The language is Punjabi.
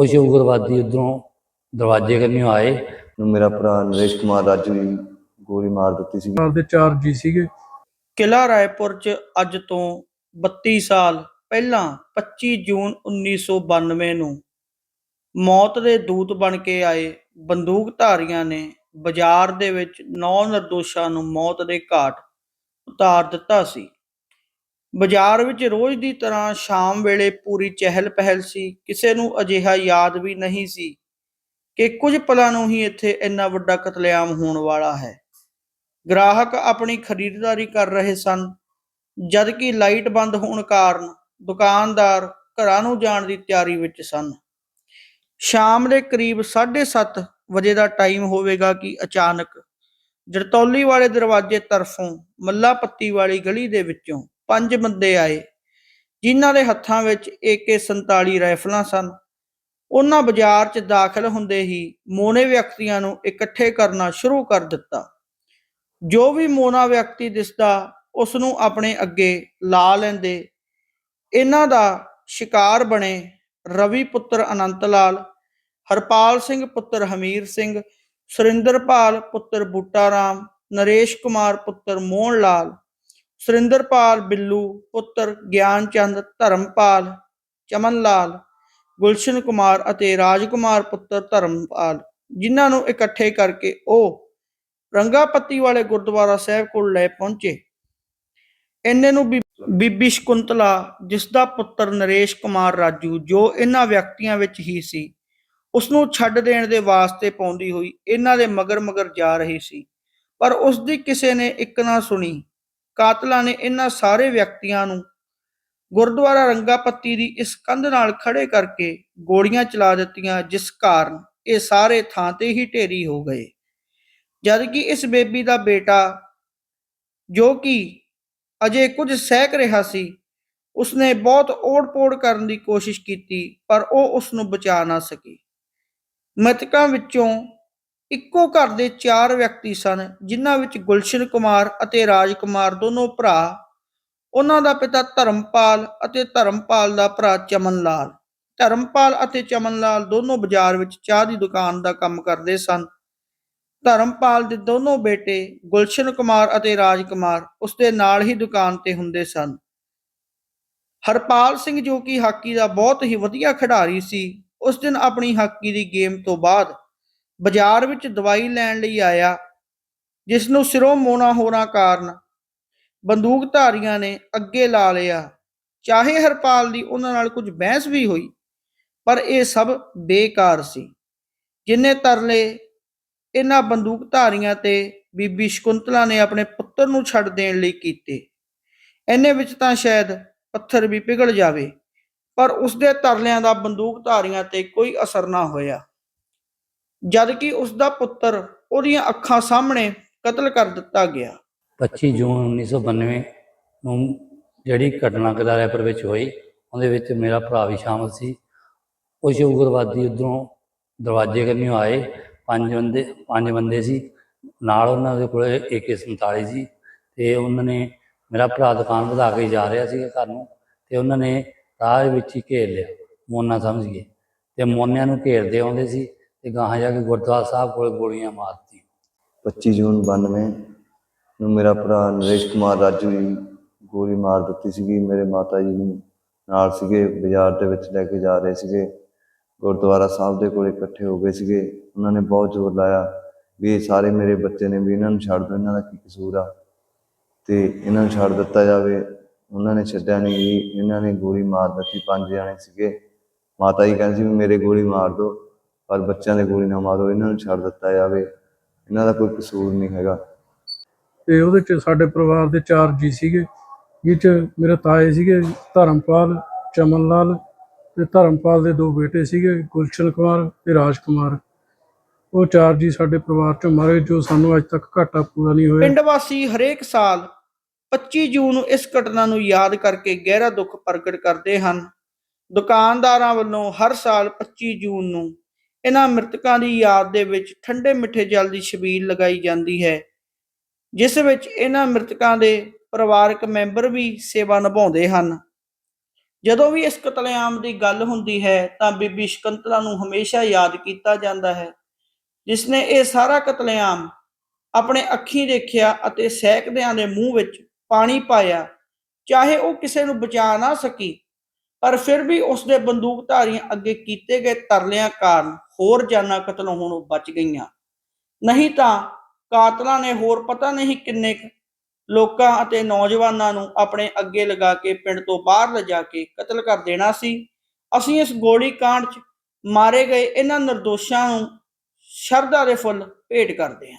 ਕੁਛ ਉਗਰਵਾਦੀ ਉਧਰੋਂ ਦਰਵਾਜ਼ੇ ਕੰਨਿਓ ਆਏ। ਨੂੰ ਮੇਰਾ ਭਰਾ ਨਰੇਸ਼ ਕੁਮਾਰ ਰਾਜੂ ਜੀ ਗੋਲੀ ਮਾਰ ਦਿੱਤੀ ਸੀ। ਨਾਲ ਦੇ ਚਾਰ ਜੀ ਸੀਗੇ। ਕਿਲਾ ਰਾਏਪੁਰ 'ਚ ਅੱਜ ਤੋਂ 32 ਸਾਲ ਪਹਿਲਾਂ 25 ਜੂਨ 1992 ਨੂੰ ਮੌਤ ਦੇ ਦੂਤ ਬਣ ਕੇ ਆਏ ਬੰਦੂਕਧਾਰੀਆਂ ਨੇ ਬਾਜ਼ਾਰ ਦੇ ਵਿੱਚ ਨੌ ਨਿਰਦੋਸ਼ਾਂ ਨੂੰ ਮੌਤ ਦੇ ਘਾਟ ਉਤਾਰ ਦਿੱਤਾ ਸੀ। ਬਾਜ਼ਾਰ ਵਿੱਚ ਰੋਜ਼ ਦੀ ਤਰ੍ਹਾਂ ਸ਼ਾਮ ਵੇਲੇ ਪੂਰੀ ਚਹਿਲ ਪਹਿਲ ਸੀ, ਕਿਸੇ ਨੂੰ ਅਜਿਹਾ ਯਾਦ ਵੀ ਨਹੀਂ ਸੀ ਕਿ ਕੁਝ ਪਲਾਂ ਨੂੰ ਹੀ ਇੱਥੇ ਇੰਨਾ ਵੱਡਾ ਕਤਲੇਆਮ ਹੋਣ ਵਾਲਾ ਹੈ। ਗ੍ਰਾਹਕ ਆਪਣੀ ਖਰੀਦਦਾਰੀ ਕਰ ਰਹੇ ਸਨ, ਜਦ ਕਿ ਲਾਈਟ ਬੰਦ ਹੋਣ ਕਾਰਨ ਦੁਕਾਨਦਾਰ ਘਰਾਂ ਨੂੰ ਜਾਣ ਦੀ ਤਿਆਰੀ ਵਿੱਚ ਸਨ। ਸ਼ਾਮ ਦੇ ਕਰੀਬ 7:30 ਵਜੇ ਦਾ ਟਾਈਮ ਹੋਵੇਗਾ ਕਿ ਅਚਾਨਕ ਜੜਤੌਲੀ ਵਾਲੇ ਦਰਵਾਜ਼ੇ ਤਰਫੋਂ ਮੱਲਾ ਪੱਤੀ ਵਾਲੀ ਗਲੀ ਦੇ ਵਿੱਚੋਂ ਪੰਜ ਬੰਦੇ ਆਏ, ਜਿਨ੍ਹਾਂ ਦੇ ਹੱਥਾਂ ਵਿੱਚ AK47 ਰਾਈਫਲਾਂ ਸਨ। ਉਹਨਾਂ ਬਾਜ਼ਾਰ 'ਚ ਦਾਖਲ ਹੁੰਦੇ ਹੀ ਮੋਨੇ ਵਿਅਕਤੀਆਂ ਨੂੰ ਇਕੱਠੇ ਕਰਨਾ ਸ਼ੁਰੂ ਕਰ ਦਿੱਤਾ। ਜੋ ਵੀ ਮੋਨਾ ਵਿਅਕਤੀ ਦਿਸਦਾ ਉਸ ਨੂੰ ਆਪਣੇ ਅੱਗੇ ਲਾ ਲੈਂਦੇ। ਇਹਨਾਂ ਦਾ ਸ਼ਿਕਾਰ ਬਣੇ ਰਵੀ ਪੁੱਤਰ ਅਨੰਤ ਲਾਲ ਹਰਪਾਲ ਸਿੰਘ ਪੁੱਤਰ ਹਮੀਰ ਸਿੰਘ, ਸੁਰਿੰਦਰਪਾਲ ਪੁੱਤਰ ਬੂਟਾ ਰਾਮ ਨਰੇਸ਼ ਕੁਮਾਰ ਪੁੱਤਰ ਮੋਹਨ ਲਾਲ ਸੁਰਿੰਦਰਪਾਲ ਬਿੱਲੂ, ਪੁੱਤਰ ਗਿਆਨ ਚੰਦ ਧਰਮਪਾਲ ਚਮਨ ਲਾਲ ਗੁਲਸ਼ਨ ਕੁਮਾਰ ਅਤੇ ਰਾਜਕੁਮਾਰ ਪੁੱਤਰ ਧਰਮਪਾਲ, ਜਿਨ੍ਹਾਂ ਨੂੰ ਇਕੱਠੇ ਕਰਕੇ ਉਹ ਰੰਗਾਪੱਤੀ ਵਾਲੇ ਗੁਰਦੁਆਰਾ ਸਾਹਿਬ ਕੋਲ ਲੈ ਪਹੁੰਚੇ। ਇੰਨੇ ਨੂੰ ਬੀ- ਬੀਬੀ ਸ਼ਕੁੰਤਲਾ ਜਿਸ ਦਾ ਪੁੱਤਰ ਨਰੇਸ਼ ਕੁਮਾਰ ਰਾਜੂ, ਜੋ ਇਹਨਾਂ ਵਿਅਕਤੀਆਂ ਵਿੱਚ ਹੀ ਸੀ ਉਸ ਨੂੰ ਛੱਡ ਦੇਣ ਦੇ ਵਾਸਤੇ ਪਾਉਂਦੀ ਹੋਈ ਇਹਨਾਂ ਦੇ ਮਗਰ ਮਗਰ ਜਾ ਰਹੀ ਸੀ। ਪਰ ਉਸ ਦੀ ਕਿਸੇ ਨੇ ਇੱਕ ਨਾ ਸੁਣੀ। ਕਾਤਲਾਂ ਨੇ ਇਹਨਾਂ ਸਾਰੇ ਵਿਅਕਤੀਆਂ ਨੂੰ ਗੁਰਦੁਆਰਾ ਰੰਗਾਪੱਤੀ ਦੀ ਇਸ ਕੰਧ ਨਾਲ ਖੜੇ ਕਰਕੇ ਗੋਲੀਆਂ ਚਲਾ ਦਿੱਤੀਆਂ, ਜਿਸ ਕਾਰਨ ਇਹ ਸਾਰੇ ਥਾਂ ਤੇ ਹੀ ਢੇਰੀ ਹੋ ਗਏ। ਜਦ ਕਿ ਇਸ ਬੇਬੀ ਦਾ ਬੇਟਾ, ਜੋ ਕਿ ਅਜੇ ਕੁਝ ਸਹਿਕ ਰਿਹਾ ਸੀ, ਉਸਨੇ ਬਹੁਤ ਓੜ-ਪੋੜ ਕਰਨ ਦੀ ਕੋਸ਼ਿਸ਼ ਕੀਤੀ, ਪਰ ਉਹ ਉਸ ਨੂੰ ਬਚਾ ਨਾ ਸਕੀ। ਮ੍ਰਿਤਕਾਂ ਵਿੱਚੋਂ ਇੱਕੋ ਘਰ ਦੇ ਚਾਰ ਵਿਅਕਤੀ ਸਨ, ਜਿਨ੍ਹਾਂ ਵਿੱਚ ਗੁਲਸ਼ਨ ਕੁਮਾਰ ਅਤੇ ਰਾਜ ਕੁਮਾਰ ਦੋਨੋਂ ਭਰਾ, ਉਹਨਾਂ ਦਾ ਪਿਤਾ ਧਰਮਪਾਲ ਅਤੇ ਧਰਮਪਾਲ ਦਾ ਭਰਾ ਚਮਨ ਲਾਲ ਧਰਮਪਾਲ ਅਤੇ ਚਮਨ ਲਾਲ ਦੋਨੋਂ ਬਾਜ਼ਾਰ ਵਿੱਚ ਚਾਹ ਦੀ ਦੁਕਾਨ ਦਾ ਕੰਮ ਕਰਦੇ ਸਨ। ਧਰਮਪਾਲ ਦੇ ਦੋਨੋਂ ਬੇਟੇ ਗੁਲਸ਼ਨ ਕੁਮਾਰ ਅਤੇ ਰਾਜ ਕੁਮਾਰ ਉਸ ਦੇ ਨਾਲ ਹੀ ਦੁਕਾਨ ਤੇ ਹੁੰਦੇ ਸਨ। ਹਰਪਾਲ ਸਿੰਘ ਜੋ ਕਿ ਹਾਕੀ ਦਾ ਬਹੁਤ ਹੀ ਵਧੀਆ ਖਿਡਾਰੀ ਸੀ, ਉਸ ਦਿਨ ਆਪਣੀ ਹਾਕੀ ਦੀ ਗੇਮ ਤੋਂ ਬਾਅਦ ਬਾਜ਼ਾਰ ਵਿੱਚ ਦਵਾਈ ਲੈਣ ਲਈ ਆਇਆ ਜਿਸ ਨੂੰ ਸਿਰੋਂ ਮੋਨਾ ਹੋਣਾ ਕਾਰਨ ਬੰਦੂਕਧਾਰੀਆਂ ਨੇ ਅੱਗੇ ਲਾ ਲਿਆ। ਚਾਹੇ ਹਰਪਾਲ ਦੀ ਉਹਨਾਂ ਨਾਲ ਕੁਝ ਬਹਿਸ ਵੀ ਹੋਈ, ਪਰ ਇਹ ਸਭ ਬੇਕਾਰ ਸੀ। ਜਿੰਨੇ ਤਰਲੇ ਇਹਨਾਂ ਬੰਦੂਕਧਾਰੀਆਂ ਤੇ ਬੀਬੀ ਸ਼ਕੁੰਤਲਾ ਨੇ ਆਪਣੇ ਪੁੱਤਰ ਨੂੰ ਛੱਡ ਦੇਣ ਲਈ ਕੀਤੇ ਐਨੇ ਵਿੱਚ ਤਾਂ ਸ਼ਾਇਦ ਪੱਥਰ ਵੀ ਪਿਘਲ ਜਾਵੇ, ਪਰ ਉਸ ਦੇ ਤਰਲਿਆਂ ਦਾ ਬੰਦੂਕਧਾਰੀਆਂ ਤੇ ਕੋਈ ਅਸਰ ਨਾ ਹੋਇਆ। ਜਦ ਕਿ ਉਸ ਦਾ ਪੁੱਤਰ ਉਹਦੀਆਂ ਅੱਖਾਂ ਸਾਹਮਣੇ ਕਤਲ ਕਰ ਦਿੱਤਾ ਗਿਆ। 25 ਜੂਨ 1992 ਨੂੰ ਜਿਹੜੀ ਘਟਨਾ ਕਦਾਰੇਪੁਰ ਵਿੱਚ ਹੋਈ, ਉਹਦੇ ਵਿੱਚ ਮੇਰਾ ਭਰਾ ਵੀ ਸ਼ਾਮਲ ਸੀ। ਕੁਛ ਉਗਰਵਾਦੀ ਉਧਰੋਂ ਦਰਵਾਜ਼ੇ ਕੰਨਿਓ ਆਏ। ਪੰਜ ਬੰਦੇ ਪੰਜ ਬੰਦੇ ਸੀ। ਨਾਲ ਉਹਨਾਂ ਦੇ ਕੋਲੇ AK47 ਸੀ ਤੇ ਉਹਨਾਂ ਨੇ ਮੇਰਾ ਭਰਾ ਦੁਕਾਨ ਵਧਾ ਕੇ ਜਾ ਰਿਹਾ ਸੀ ਘਰ ਨੂੰ ਤੇ ਉਹਨਾਂ ਨੇ ਰਾਹ ਵਿੱਚ ਹੀ ਘੇਰ ਲਿਆ। ਮੋਨਾ ਸਮਝ ਗਏ। ਤੇ ਮੋਨਿਆਂ ਨੂੰ ਘੇਰਦੇ ਆਉਂਦੇ ਸੀ। ਤੇ ਗਾਹਾਂ ਜਾ ਕੇ ਗੁਰਦੁਆਰਾ ਸਾਹਿਬ ਕੋਲ ਗੋਲੀਆਂ ਮਾਰਤੀ 25 ਜੂਨ 92 ਨੂੰ ਮੇਰਾ ਭਰਾ ਨਰੇਸ਼ ਕੁਮਾਰ ਰਾਜੂ ਜੀ ਗੋਲੀ ਮਾਰ ਦਿੱਤੀ ਸੀਗੀ। ਮੇਰੇ ਮਾਤਾ ਜੀ ਨੂੰ ਨਾਲ ਸੀਗੇ, ਬਾਜ਼ਾਰ ਦੇ ਵਿੱਚ ਲੈ ਕੇ ਜਾ ਰਹੇ ਸੀਗੇ। ਗੁਰਦੁਆਰਾ ਸਾਹਿਬ ਦੇ ਕੋਲ ਇਕੱਠੇ ਹੋ ਗਏ ਸੀਗੇ। ਉਹਨਾਂ ਨੇ ਬਹੁਤ ਜ਼ੋਰ ਲਾਇਆ ਵੀ ਇਹ ਸਾਰੇ ਮੇਰੇ ਬੱਚੇ ਨੇ, ਵੀ ਇਹਨਾਂ ਨੂੰ ਛੱਡ ਦਿਓ, ਇਹਨਾਂ ਦਾ ਕੀ ਕਸੂਰ ਆ। ਤੇ ਇਹਨਾਂ ਨੂੰ ਛੱਡ ਦਿੱਤਾ ਜਾਵੇ। ਉਹਨਾਂ ਨੇ ਛੱਡਿਆ ਨਹੀਂ ਜੀ। ਇਹਨਾਂ ਨੇ ਗੋਲੀ ਮਾਰ ਦਿੱਤੀ। ਪੰਜ ਜਣੇ ਸੀਗੇ। ਮਾਤਾ ਜੀ ਕਹਿੰਦੀ ਸੀ ਵੀ ਮੇਰੇ ਗੋਲੀ ਮਾਰ ਦਿਓ। ਪਰ ਬੱਚਿਆਂ ਦੇ ਗੋਲੀ ਨਾ ਮਾਰੋ ਇਹਨਾਂ ਨੂੰ ਛੱਡ ਦਿੱਤਾ ਜਾਵੇ। ਇਹਨਾਂ ਦਾ ਕੋਈ ਕਸੂਰ ਨਹੀਂ ਹੈਗਾ। ਤੇ ਉਹਦੇ ਚ ਸਾਡੇ ਪਰਿਵਾਰ ਦੇ ਚਾਰ ਜੀ ਸੀਗੇ ਜਿਹ ਚ ਮੇਰੇ ਤਾਏ ਸੀਗੇ ਧਰਮਪਾਲ ਚਮਨ ਲਾਲ ਤੇ ਧਰਮਪਾਲ ਦੇ ਦੋ ਬੇਟੇ ਸੀਗੇ ਗੁਲਸ਼ਨ ਕੁਮਾਰ ਤੇ ਰਾਜ ਕੁਮਾਰ। ਉਹ ਚਾਰ ਜੀ ਸਾਡੇ ਪਰਿਵਾਰ ਚੋਂ ਮਰੇ ਜੋ ਸਾਨੂੰ ਅੱਜ ਤੱਕ ਘਾਟਾ ਪੂਰਾ ਨਹੀਂ ਹੋਇਆ। ਪਿੰਡ ਵਾਸੀ ਹਰੇਕ ਸਾਲ 25 ਜੂਨ ਨੂੰ ਇਸ ਘਟਨਾ ਨੂੰ ਯਾਦ ਕਰਕੇ ਗਹਿਰਾ ਦੁੱਖ ਪ੍ਰਗਟ ਕਰਦੇ ਹਨ। ਦੁਕਾਨਦਾਰਾਂ ਵੱਲੋਂ ਹਰ ਸਾਲ 25 ਜੂਨ ਨੂੰ ਇਹਨਾਂ ਮ੍ਰਿਤਕਾਂ ਦੀ ਯਾਦ ਦੇ ਵਿੱਚ ਠੰਡੇ ਮਿੱਠੇ ਜਲ ਦੀ ਛਬੀਲ ਲਗਾਈ ਜਾਂਦੀ ਹੈ, ਜਿਸ ਵਿੱਚ ਇਹਨਾਂ ਮ੍ਰਿਤਕਾਂ ਦੇ ਪਰਿਵਾਰਕ ਮੈਂਬਰ ਵੀ ਸੇਵਾ ਨਿਭਾਉਂਦੇ ਹਨ। ਜਦੋਂ ਵੀ ਇਸ ਕਤਲੇਆਮ ਦੀ ਗੱਲ ਹੁੰਦੀ ਹੈ, ਤਾਂ ਬੀਬੀ ਸ਼ਕੰਤਲਾ ਨੂੰ ਹਮੇਸ਼ਾ ਯਾਦ ਕੀਤਾ ਜਾਂਦਾ ਹੈ, ਜਿਸ ਨੇ ਇਹ ਸਾਰਾ ਕਤਲੇਆਮ ਆਪਣੇ ਅੱਖੀਂ ਦੇਖਿਆ ਅਤੇ ਸੈਕਦਿਆਂ ਦੇ ਮੂੰਹ ਵਿੱਚ ਪਾਣੀ ਪਾਇਆ, ਚਾਹੇ ਉਹ ਕਿਸੇ ਨੂੰ ਬਚਾ ਨਾ ਸਕੀ, ਪਰ ਫਿਰ ਵੀ ਉਸ ਦੇ ਬੰਦੂਕਧਾਰੀਆਂ ਅੱਗੇ ਕੀਤੇ ਗਏ ਤਰਲਿਆਂ ਕਾਰਨ ਹੋਰ ਜਾਨਾਂ ਕਤਲ ਹੋਣੋਂ ਬਚ ਗਈਆਂ। ਨਹੀਂ ਤਾਂ ਕਾਤਲਾਂ ਨੇ ਹੋਰ ਪਤਾ ਨਹੀਂ ਕਿੰਨੇ ਕੁ ਲੋਕਾਂ ਅਤੇ ਨੌਜਵਾਨਾਂ ਨੂੰ ਆਪਣੇ ਅੱਗੇ ਲਗਾ ਕੇ ਪਿੰਡ ਤੋਂ ਬਾਹਰ ਲਿਜਾ ਕੇ ਕਤਲ ਕਰ ਦੇਣਾ ਸੀ। ਅਸੀਂ ਇਸ ਗੋਲੀ ਕਾਂਡ 'ਚ ਮਾਰੇ ਗਏ ਇਹਨਾਂ ਨਿਰਦੋਸ਼ਾਂ ਨੂੰ ਸ਼ਰਧਾ ਦੇ ਫੁੱਲ ਭੇਟ ਕਰਦੇ ਹਾਂ।